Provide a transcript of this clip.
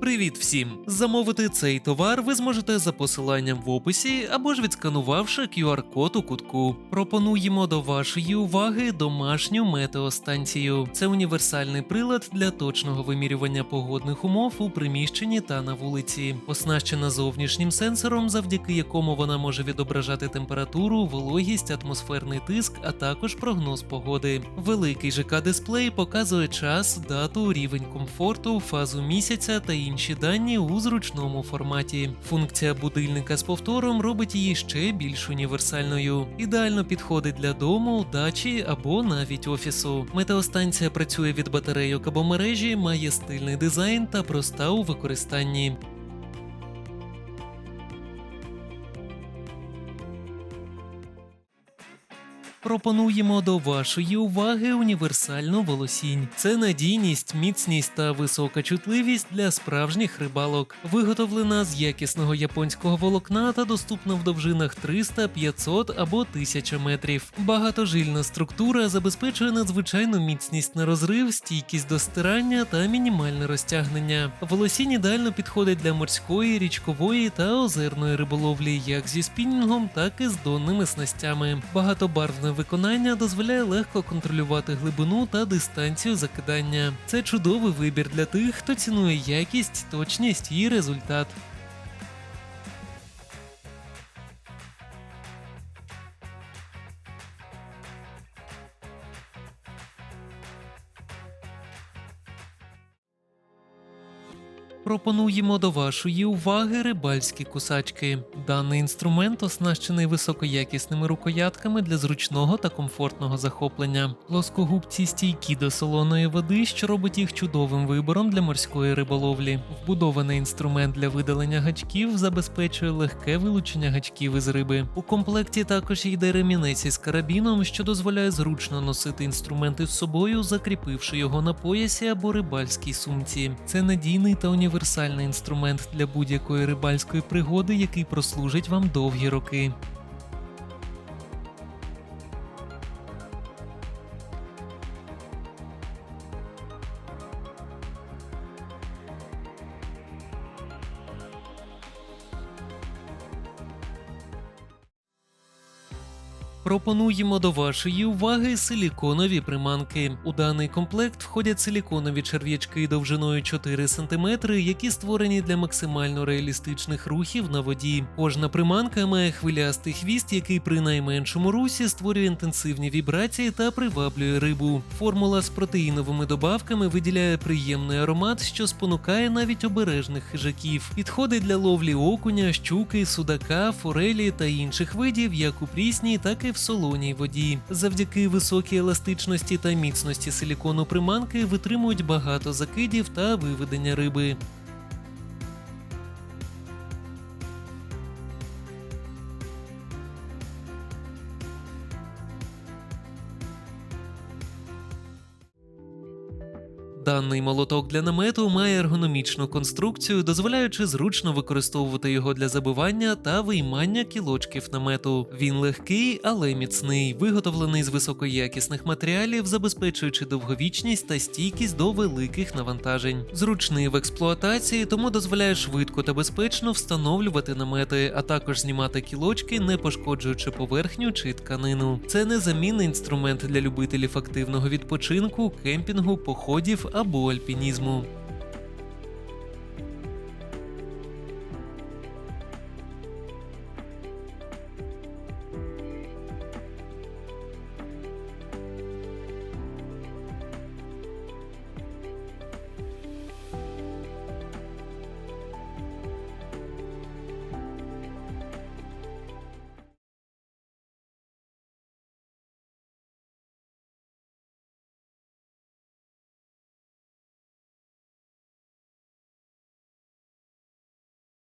Привіт всім! Замовити цей товар ви зможете за посиланням в описі або ж відсканувавши QR-код у кутку. Пропонуємо до вашої уваги домашню метеостанцію. Це універсальний прилад для точного вимірювання погодних умов у приміщенні та на вулиці. Оснащена зовнішнім сенсором, завдяки якому вона може відображати температуру, вологість, атмосферний тиск, а також прогноз погоди. Великий ЖК-дисплей показує час, дату, рівень комфорту, фазу місяця та інші дані у зручному форматі. Функція будильника з повтором робить її ще більш універсальною. Ідеально підходить для дому, дачі або навіть офісу. Метеостанція працює від батарейок або мережі, має стильний дизайн та проста у використанні. Пропонуємо до вашої уваги універсальну волосінь. Це надійність, міцність та висока чутливість для справжніх рибалок. Виготовлена з якісного японського волокна та доступна в довжинах 300, 500 або 1000 метрів. Багатожильна структура забезпечує надзвичайну міцність на розрив, стійкість до стирання та мінімальне розтягнення. Волосінь ідеально підходить для морської, річкової та озерної риболовлі, як зі спінінгом, так і з донними снастями. Багатобарвне виконання дозволяє легко контролювати глибину та дистанцію закидання. Це чудовий вибір для тих, хто цінує якість, точність і результат. Пропонуємо до вашої уваги рибальські кусачки. Даний інструмент оснащений високоякісними рукоятками для зручного та комфортного захоплення. Плоскогубці стійкі до солоної води, що робить їх чудовим вибором для морської риболовлі. Вбудований інструмент для видалення гачків забезпечує легке вилучення гачків із риби. У комплекті також йде ремінець із карабіном, що дозволяє зручно носити інструменти з собою, закріпивши його на поясі або рибальській сумці. Це надійний та універсальний інструмент для будь-якої рибальської пригоди, який прослужить вам довгі роки. Пропонуємо до вашої уваги силіконові приманки. У даний комплект входять силіконові черв'ячки довжиною 4 см, які створені для максимально реалістичних рухів на воді. Кожна приманка має хвилястий хвіст, який при найменшому русі створює інтенсивні вібрації та приваблює рибу. Формула з протеїновими добавками виділяє приємний аромат, що спонукає навіть обережних хижаків. Підходить для ловлі окуня, щуки, судака, форелі та інших видів, як у прісній, так і солоній воді. Завдяки високій еластичності та міцності силікону приманки витримують багато закидів та виведення риби. Даний молоток для намету має ергономічну конструкцію, дозволяючи зручно використовувати його для забивання та виймання кілочків намету. Він легкий, але міцний, виготовлений з високоякісних матеріалів, забезпечуючи довговічність та стійкість до великих навантажень. Зручний в експлуатації, тому дозволяє швидко та безпечно встановлювати намети, а також знімати кілочки, не пошкоджуючи поверхню чи тканину. Це незамінний інструмент для любителів активного відпочинку, кемпінгу, походів або альпінізму.